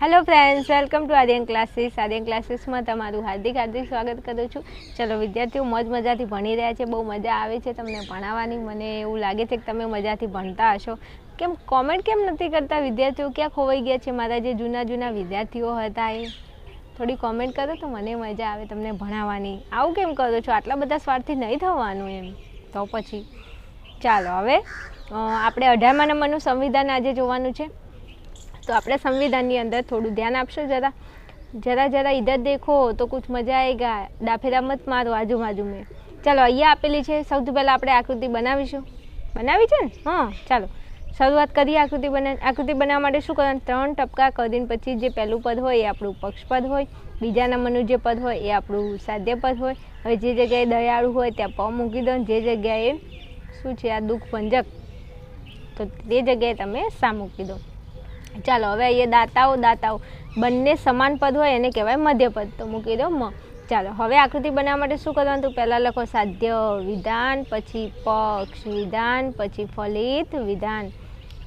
Hello friends welcome to Aryan classes Aryan ક્લાસીસમાં તમારું હાર્દિક હાર્દિક સ્વાગત કરું છું. ચલો, વિદ્યાર્થીઓ, મોજ મજાથી ભણી રહ્યા છે. બહુ મજા આવે છે તમને ભણાવવાની. મને એવું લાગે છે કે તમે મજાથી ભણતા હશો. કેમ કોમેન્ટ કેમ નથી કરતા વિદ્યાર્થીઓ? ક્યાં ખોવાઈ ગયા છે મારા જે જૂના જૂના વિદ્યાર્થીઓ હતા એ? થોડી કોમેન્ટ કરો તો મને મજા આવે તમને ભણાવવાની. આવું કેમ કરો છો? આટલા બધા સ્વાર્થી નહીં થવાનું એમ. તો પછી, ચાલો હવે આપણે અઢારમા નંબરનું સંવિધાન આજે જોવાનું છે. તો આપણે સંવિધાનની અંદર થોડું ધ્યાન આપશો જરા? જરા જરા ઇધર દેખો તો કુછ મજા આएगा ડાફેરા મત મારો આજુ બાજુ મેં ચાલો, અહીંયા આપેલી છે. સૌથી પહેલાં આપણે આકૃતિ બનાવીશું. બનાવી છે ને? હા, ચાલો. શરૂઆત કરીએ આકૃતિ બના, આકૃતિ બનાવવા માટે શું કરવાનું? ત્રણ ટપકા કરીને પછી જે પહેલું પદ હોય એ આપણું પક્ષપદ હોય. બીજા નંબરનું જે પદ હોય એ આપણું સાધ્ય પદ હોય. હવે જે જગ્યાએ દયાળુ હોય ત્યાં પ મૂકી દો જે જગ્યાએ શું છે આ દુઃખ ભંજક તો તે જગ્યાએ તમે સા મૂકી દો. ચાલો, હવે અહીંયા દાતાઓ દાતાઓ. બંને સમાન પદ હોય, એને કહેવાય મધ્યપદ. તો મૂકી દો, મ. ચાલો, હવે આકૃતિ બનાવવા માટે શું કરવાનું? તો પહેલાં લખો સાધ્ય વિધાન, પછી પક્ષ વિધાન, પછી ફલિત વિધાન.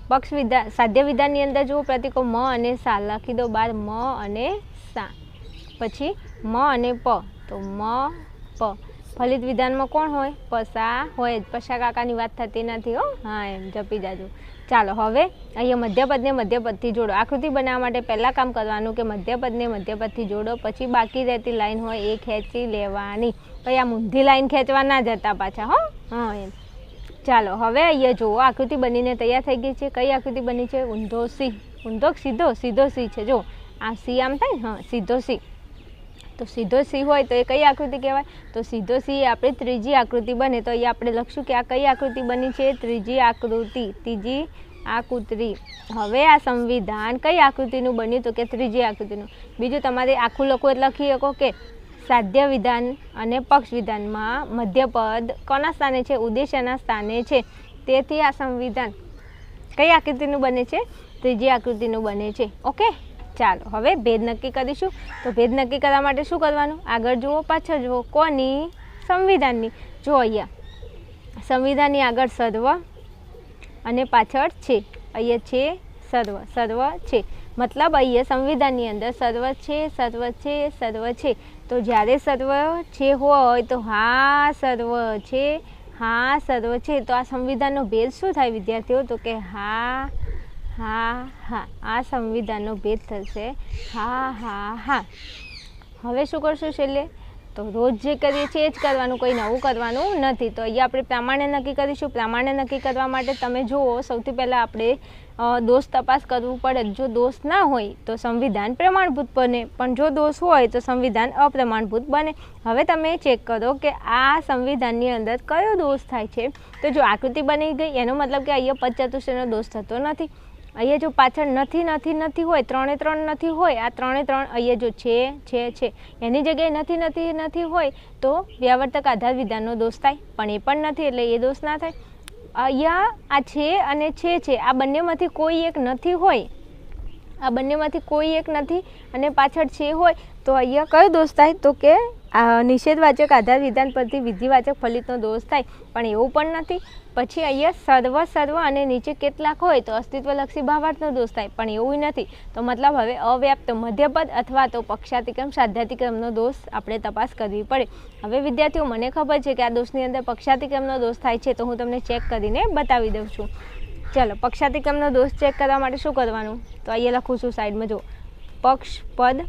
પક્ષ વિધાન સાધ્ય વિધાનની અંદર જુઓ, પ્રતિકો મ અને સા. લખી દો બાર, મ અને સા. પછી મ અને પ. તો મ, પ. ફલિત વિધાનમાં કોણ હોય? પસા હોય જ. પસા કાકાની વાત થતી નથી, હો. હા, એમ. જપી જાજો. ચાલો, હવે અહીંયા મધ્યપદને મધ્યપદથી જોડો. આકૃતિ બનાવવા માટે પહેલાં કામ કરવાનું કે મધ્યપદને મધ્યપદથી જોડો. પછી બાકી રહેતી લાઈન હોય એ ખેંચી લેવાની. પછી આ મૂંધી લાઈન ખેંચવા ના જતા પાછા, હો. હા, એમ. ચાલો, હવે અહીંયા જુઓ. આકૃતિ બનીને તૈયાર થઈ ગઈ છે. કઈ આકૃતિ બની છે? ઊંધો સી. ઊંધો સીધો? સીધો સી છે. જો આ સી આમ થાય હા, સીધો સી. તો સીધો સી હોય તો એ કઈ આકૃતિ કહેવાય? તો સીધો સી આપણે આપણી ત્રીજી આકૃતિ બને. તો અહીંયા આપણે લખશું કે આ કઈ આકૃતિ બની છે? ત્રીજી આકૃતિ ત્રીજી આકૃતિ. હવે આ સંવિધાન કઈ આકૃતિનું બન્યું તો કે ત્રીજી આકૃતિનું? બીજું તમારે આખું લખવું એટલે લખી શકો કે સાધ્ય વિધાન અને પક્ષ વિધાનમાં મધ્યપદ કોના સ્થાને છે? ઉદ્દેશ્યના સ્થાને છે. તેથી આ સંવિધાન કઈ આકૃતિનું બને છે? ત્રીજી આકૃતિનું બને છે. ઓકે? ચાલો, હવે ભેદ નક્કી કરીશું. તો ભેદ નક્કી કરવા માટે શું કરવાનું? આગળ જુઓ, પાછળ જુઓ. કોની? સંવિધાનની. જો અહીંયા, સંવિધાનની આગળ સર્વ અને પાછળ છે. અહીંયા છે સર્વ. સર્વ છે. મતલબ અહીંયા સંવિધાનની અંદર સર્વ છે સર્વ છે સર્વ છે. તો જ્યારે સર્વ છે હોય તો હા, સર્વ છે, હા, સર્વ છે. તો આ સંવિધાનનો ભેદ શું થાય, વિદ્યાર્થીઓ? તો કે હા હા હા, આ સંવિધાનનો ભેદ થશે. હા હા હા. હવે શું કરશું છેલ્લે? તો રોજ જે કરીએ છીએ એ જ કરવાનું, કોઈ નવું કરવાનું નથી. તો અહીંયા આપણે પ્રમાણે નક્કી કરીશું. પ્રામાણ્ય નક્કી કરવા માટે તમે જુઓ, સૌથી પહેલાં આપણે દોષ તપાસ કરવું પડે. જો દોષ ના હોય, તો સંવિધાન પ્રમાણભૂત બને. પણ જો દોષ હોય, તો સંવિધાન અપ્રમાણભૂત બને. હવે તમે ચેક કરો કે આ સંવિધાનની અંદર કયો દોષ થાય છે. તો જો આકૃતિ બની ગઈ, એનો મતલબ કે અહીંયા પચચતુષ્ટયનો દોષ થતો નથી. અહીંયા જો પાછળ નથી નથી નથી હોય, ત્રણે ત્રણ નથી હોય, આ ત્રણે ત્રણ અહીંયા જો છે છે છે, એની જગ્યાએ નથી નથી નથી હોય, તો વ્યાવર્તક આધાર વિધાનનો દોષ થાય, પણ એ પણ નથી, એટલે એ દોષ ના થાય. અહીંયા આ છે અને છે છે, આ બંનેમાંથી કોઈ એક નથી હોય આ બંનેમાંથી કોઈ એક નથી અને પાછળ છે હોય તો અહીંયા કયો દોષ થાય તો કે નિષેધવાચક આધાર વિધાન પરથી વિધિવાચક ફલિતનો દોષ થાય. પણ એવું પણ નથી. પછી અહીંયા સર્વ સર્વ અને નીચે કેટલાક હોય તો અસ્તિત્વલક્ષી ભાવાર્થનો દોષ થાય. પણ એવું નથી. તો મતલબ હવે અવ્યાપ્ત મધ્યપદ અથવા તો પક્ષાતિક્રમ સાધ્યાતિક્રમનો દોષ આપણે તપાસ કરવી પડે. હવે વિદ્યાર્થીઓ, મને ખબર છે કે આ દોષની અંદર પક્ષાતિક્રમનો દોષ થાય છે તો હું તમને ચેક કરીને બતાવી દઉં છું. ચલો પક્ષાતિક્રમનો દોષ ચેક કરવા માટે શું કરવાનું? તો અહીંયા લખું છું સાઈડમાં જો પક્ષ, પદ,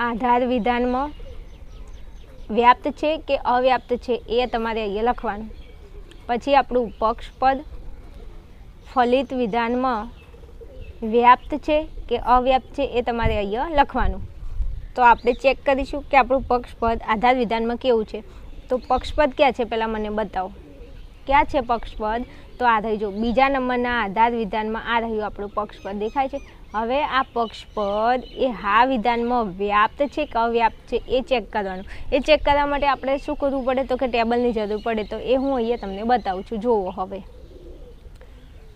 આધાર વિધાનમાં વ્યાપ્ત છે કે અવ્યાપ્ત છે એ તમારે અહીંયા લખવાનું. પછી આપણું પક્ષપદ ફલિત વિધાનમાં વ્યાપ્ત છે કે અવ્યાપ્ત છે એ તમારે અહીંયા લખવાનું. તો આપણે ચેક કરીશું કે આપણું પક્ષપદ આધાર વિધાનમાં કેવું છે. તો પક્ષપદ ક્યાં છે? પહેલાં મને બતાવો. ક્યાં છે પક્ષપદ? તો આ થઈ જો બીજા નંબરના આધાર વિધાનમાં આ રહ્યું આપણું પક્ષપદ દેખાય છે. હવે આ પક્ષપદ એ હા વિધાનમાં વ્યાપ્ત છે કે અવ્યાપ્ત છે એ ચેક કરવાનું. એ ચેક કરવા માટે આપણે શું કરવું પડે? તો કે ટેબલની જરૂર પડે. તો એ હું અહીંયા તમને બતાવું છું. જુઓ હવે.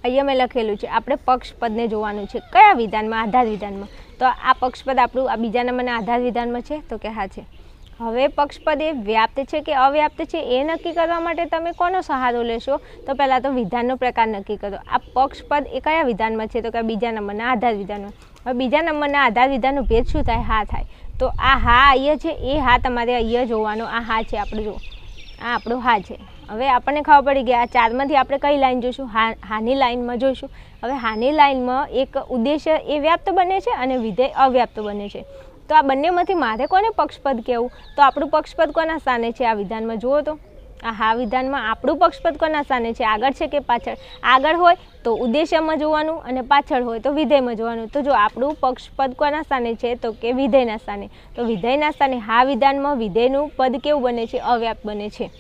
અહીંયા મેં લખેલું છે, આપણે પક્ષપદને જોવાનું છે. કયા વિધાનમાં? આધાર વિધાનમાં. તો આ પક્ષપદ આપણું, આ બીજા નંબરના આધાર વિધાનમાં છે? તો કે હા છે. હવે પક્ષપદ એ વ્યાપ્ત છે કે અવ્યાપ્ત છે એ નક્કી કરવા માટે તમે કોનો સહારો લેશો? તો પહેલાં તો વિધાનનો પ્રકાર નક્કી કરો. આ પક્ષપદ એ કયા વિધાનમાં છે? તો કે બીજા નંબરના આધાર વિધાનમાં હવે બીજા નંબરના આધાર વિધાનનો ભેદ શું થાય? હા થાય. તો આ હા અહીંયા છે, એ હા તમારે અહીંયા જોવાનો. આ હા છે આપણે જો. આ આપણો હા છે. હવે આપણને ખબર પડી ગઈ, આ ચારમાંથી આપણે કઈ લાઈન જોઈશું હા, હાની લાઈનમાં જોઈશું હવે હાની લાઈનમાં એક ઉદ્દેશ્ય એ વ્યાપ્ત બને છે અને વિધેય અવ્યાપ્ત બને છે. તો આ બંનેમાંથી મારે કોને પક્ષપદ કહેવું? તો આપણું પક્ષપદ કોના સ્થાને છે? આ વિધાનમાં જુઓ તો. આ હા વિધાનમાં આપણું પક્ષપદ કોના સ્થાને છે? આગળ છે કે પાછળ? આગળ હોય તો ઉદ્દેશ્યમાં જોવાનું અને પાછળ હોય તો વિધેયમાં જોવાનું. તો જો આપણું પક્ષપદ કોના સ્થાને છે? તો કે વિધેયના સ્થાને તો વિધેયના સ્થાને હા વિધાનમાં વિધેયનું પદ કેવું બને છે? અવ્યાપ બને છે.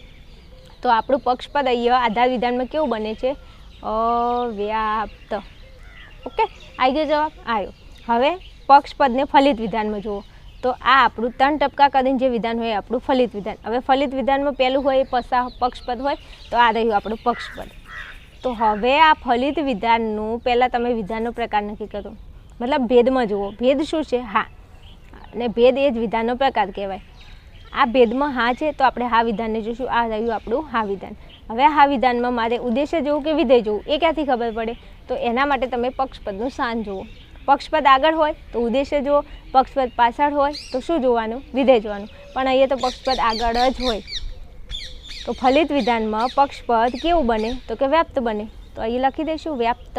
તો આપણું પક્ષપદ અહીંયા આધાર વિધાનમાં કેવું બને છે? અવ્યાપ્ત. ઓકે? આવી ગયો જવાબ? આવ્યો. હવે પક્ષપદને ફલિત વિધાનમાં જુઓ. તો આ આપણું ત્રણ ટપકા કરીને જે વિધાન હોય આપણું ફલિત વિધાન. હવે ફલિત વિધાનમાં પહેલું હોય પસા પક્ષપદ હોય, તો આ રહ્યું આપણું પક્ષપદ તો હવે આ ફલિત વિધાનનું પહેલાં તમે વિધાનનો પ્રકાર નક્કી કરો. મતલબ ભેદમાં જુઓ. ભેદ શું છે? હા. અને ભેદ એ જ વિધાનનો પ્રકાર કહેવાય. આ ભેદમાં હા છે, તો આપણે હા વિધાનને જોઈશું આ રહ્યું આપણું હા વિધાન. હવે હા વિધાનમાં મારે ઉદ્દેશ્ય જોવું કે વિધેય જોવું? એ ક્યાંથી ખબર પડે? તો એના માટે તમે પક્ષપદનું સ્થાન જુઓ. પક્ષપદ આગળ હોય તો ઉદ્દેશ્ય જુઓ, પક્ષપદ પાછળ હોય તો શું જોવાનું? વિધેય જોવાનું. પણ અહીંયા તો પક્ષપદ આગળ જ હોય. તો ફલિત વિધાનમાં પક્ષપદ કેવું બને? તો કે વ્યાપ્ત બને. તો અહીં લખી દઈશું વ્યાપ્ત.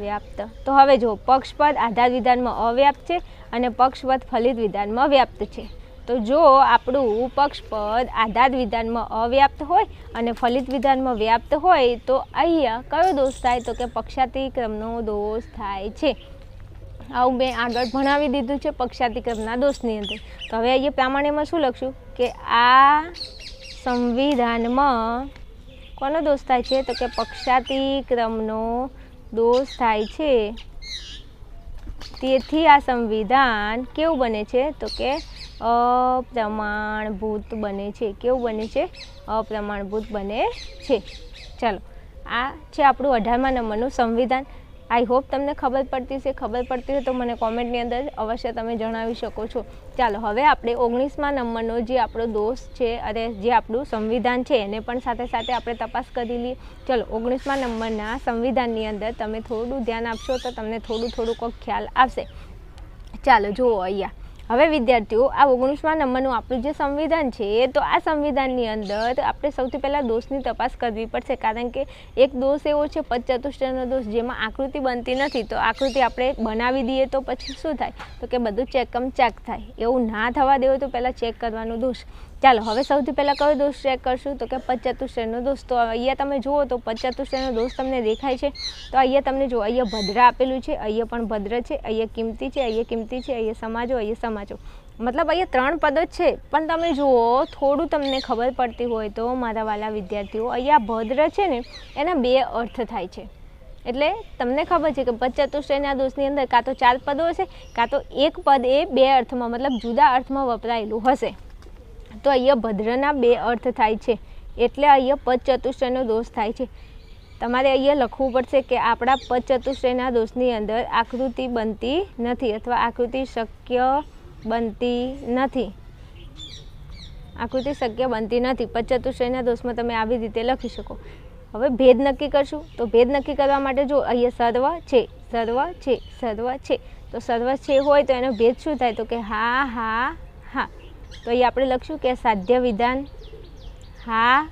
વ્યાપ્ત. તો હવે જુઓ, પક્ષપદ આધાર વિધાનમાં અવ્યાપ્ત છે અને પક્ષપદ ફલિત વિધાનમાં વ્યાપ્ત છે. તો જો આપણું પક્ષપદ આધાર વિધાનમાં અવ્યાપ્ત હોય અને ફલિત વિધાનમાં વ્યાપ્ત હોય, તો અહીંયા કયો દોષ થાય? તો કે પક્ષાતિક્રમનો દોષ થાય છે. આવું મેં આગળ ભણાવી દીધું છે પક્ષાતિક્રમના દોષની અંદર. તો હવે અહીંયા પ્રામાણ્યમાં શું લખશું? કે આ સંવિધાનમાં કોનો દોષ થાય છે? તો કે પક્ષાતિક્રમનો દોષ થાય છે. તેથી આ સંવિધાન કેવું બને છે? તો કે અપ્રમાણભૂત બને છે. કેવું બને છે? અપ્રમાણભૂત બને છે. ચાલો, આ છે આપણું અઢારમા નંબરનું સંવિધાન. આઈ હોપ તમને ખબર પડતી છે ખબર પડતી હોય તો મને કોમેન્ટની અંદર અવશ્ય તમે જણાવી શકો છો. ચાલો, હવે આપણે ઓગણીસમા નંબરનો જે આપણો દોષ છે, અને જે આપણું સંવિધાન છે, એને પણ સાથે સાથે આપણે તપાસ કરી લઈએ. ચલો, ઓગણીસમા નંબરના સંવિધાનની અંદર તમે થોડું ધ્યાન આપશો તો તમને થોડું થોડું કોઈક ખ્યાલ આવશે. ચાલો, જુઓ અહીંયા. હવે વિદ્યાર્થીઓ, આ ઓગણીસમાં નંબરનું આપણું જે સંવિધાન છે તો આ સંવિધાનની અંદર આપણે સૌથી પહેલાં દોષની તપાસ કરવી પડશે. કારણ કે એક દોષ એવો છે, પચચતુષ્ટયનો દોષ, જેમાં આકૃતિ બનતી નથી. તો આકૃતિ આપણે બનાવી દઈએ તો પછી શું થાય? તો કે બધું ચેકમ ચેક થાય. એવું ના થવા દેવું તો પહેલાં ચેક કરવાનું દોષ. ચાલો, હવે સૌથી પહેલાં કયો દોષ ચેક કરશું? તો કે પચચતુષ્ટયનો દોષ. તો અહીંયા તમે જુઓ તો પચચતુષ્ટયનો દોષ તમને દેખાય છે. તો અહીંયા તમને જુઓ, અહીંયા ભદ્ર આપેલું છે, અહીંયા પણ ભદ્ર છે, અહીંયા કિંમતી છે, અહીંયા કિંમતી છે, અહીંયા સમાજો અહીંયા સમાજો. મતલબ અહીંયા ત્રણ પદો જ છે. પણ તમે જુઓ, થોડું તમને ખબર પડતી હોય તો મારા વાલા વિદ્યાર્થીઓ, અહીંયા ભદ્ર છે ને, એના બે અર્થ થાય છે. એટલે તમને ખબર છે કે પચચતુષ્ટયના દોષની અંદર કાં તો ચાર પદો હશે, કાં તો એક પદ એ બે અર્થમાં, મતલબ જુદા અર્થમાં વપરાયેલું હશે. તો અહીંયા ભદ્રના બે અર્થ થાય છે. એટલે અહીંયા પચચતુષ્ટયનો દોષ થાય છે. તમારે અહીંયા લખવું પડશે કે આપણા પચચતુષ્ટયના દોષની અંદર આકૃતિ બનતી નથી અથવા આકૃતિ શક્ય બનતી નથી. આકૃતિ શક્ય બનતી નથી. પચચતુષ્ટયના દોષમાં તમે આવી રીતે લખી શકો. હવે ભેદ નક્કી કરશું. તો ભેદ નક્કી કરવા માટે જો અહીંયા સર્વ છે સર્વ છે સર્વ છે, તો સર્વ છે હોય તો એનો ભેદ શું થાય? તો કે હા હા હા. તો અહીં આપણે લખશું કે સાધ્ય વિધાન, હા,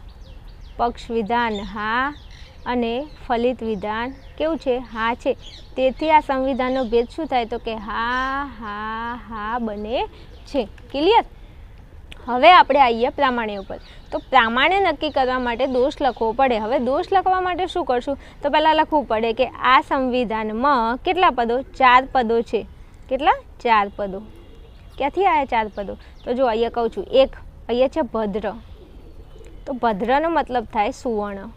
પક્ષ વિધાન, હા, અને ફલિત વિધાન. કેવું છે? હા છે. તેથી આ સંવિધાનનો ભેદ શું થાય? તો કે હા હા હા બને છે. ક્લિયર હવે આપણે આવીએ પ્રામાણ્ય ઉપર. તો પ્રામાણ્ય નક્કી કરવા માટે દોષ લખવો પડે. હવે દોષ લખવા માટે શું કરશું? તો પહેલાં લખવું પડે કે આ સંવિધાનમાં કેટલા પદો? ચાર પદો છે. કેટલા? ચાર પદો. ક્યાંથી આવ્યા ચાર પદો? તો જો અહીંયા કહું છું, એક અહીંયા છે ભદ્ર. તો ભદ્રનો મતલબ થાય સુવર્ણ.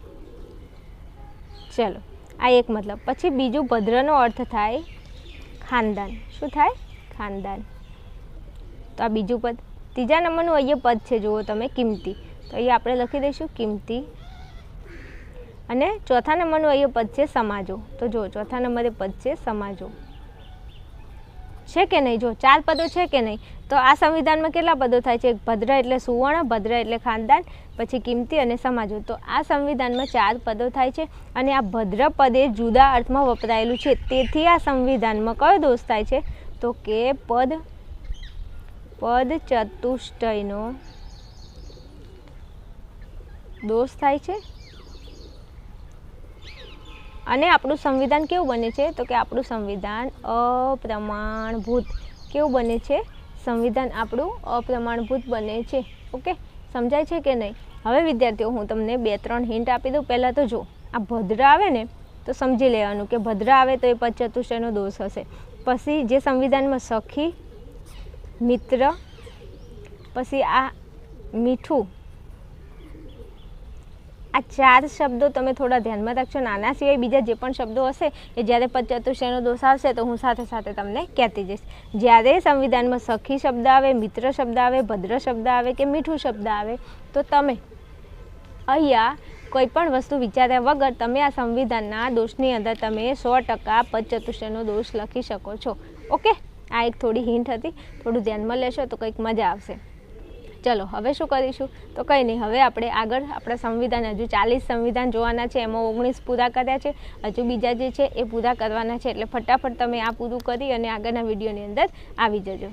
ચલો, આ એક મતલબ. પછી બીજું ભદ્રનો અર્થ થાય ખાનદાન. શું થાય? ખાનદાન. તો આ બીજું પદ. ત્રીજા નંબરનું અહીંયા પદ છે, જુઓ તમે, કિંમતી. તો અહીંયા આપણે લખી દઈશું કિંમતી. અને ચોથા નંબરનું અહીંયા પદ છે સમાજો. તો જુઓ, ચોથા નંબરે પદ છે સમાજો. છે કે નહીં? જો ચાર પદો છે કે નહીં? તો આ સંવિધાનમાં કેટલા પદો થાય છે? ભદ્ર એટલે સુવર્ણ, ભદ્ર એટલે ખાનદાન, પછી કિંમતી અને સમાજો. તો આ સંવિધાનમાં ચાર પદો થાય છે અને આ ભદ્ર પદ એ જુદા અર્થમાં વપરાયેલું છે. તેથી આ સંવિધાનમાં કયો દોષ થાય છે? તો કે પદ પદ ચતુષ્ટયનો દોષ થાય છે. અને આપણું સંવિધાન કેવું બને છે? તો કે આપણું સંવિધાન અપ્રમાણભૂત. કેવું બને છે? સંવિધાન આપણું અપ્રમાણભૂત બને છે. ઓકે? સમજાય છે કે નહીં? હવે વિદ્યાર્થીઓ, હું તમને બે ત્રણ હિન્ટ આપી દઉં. પહેલાં તો જો આ ભદ્ર આવે ને, તો સમજી લેવાનું કે ભદ્ર આવે તો એ પદ દોષ હશે. પછી જે સંવિધાનમાં સખી, મિત્ર, પછી આ મીઠું આ ચાર શબ્દો તમે થોડા ધ્યાનમાં રાખશો નાના સિવાય બીજા જે પણ શબ્દો હશે, એ જ્યારે પદ ચતુષ્ટયનો દોષ આવશે, તો હું સાથે સાથે તમને કહેતી જઈશ. જ્યારે સંવિધાનમાં સખી શબ્દ આવે, મિત્ર શબ્દ આવે, ભદ્ર શબ્દ આવે કે મીઠું શબ્દ આવે, તો તમે અહીંયા કોઈ પણ વસ્તુ વિચાર્યા વગર તમે આ સંવિધાનના દોષની અંદર તમે સો ટકા પદ દોષ લખી શકો છો. ઓકે? આ એક થોડી હિન્ટ હતી. થોડું ધ્યાનમાં લેશો તો કંઈક મજા આવશે. ચલો, હવે શું કરીશું? તો કંઈ નહીં, હવે આપણે આગળ આપણા સંવિધાન, હજુ ચાલીસ સંવિધાન જોવાના છે, એમાં ઓગણીસ પૂરા કર્યા છે. હજુ બીજા જે છે એ પૂરા કરવાના છે, એટલે ફટાફટ તમે આ પૂરું કરી અને આગળના વિડીયોની અંદર આવી જજો.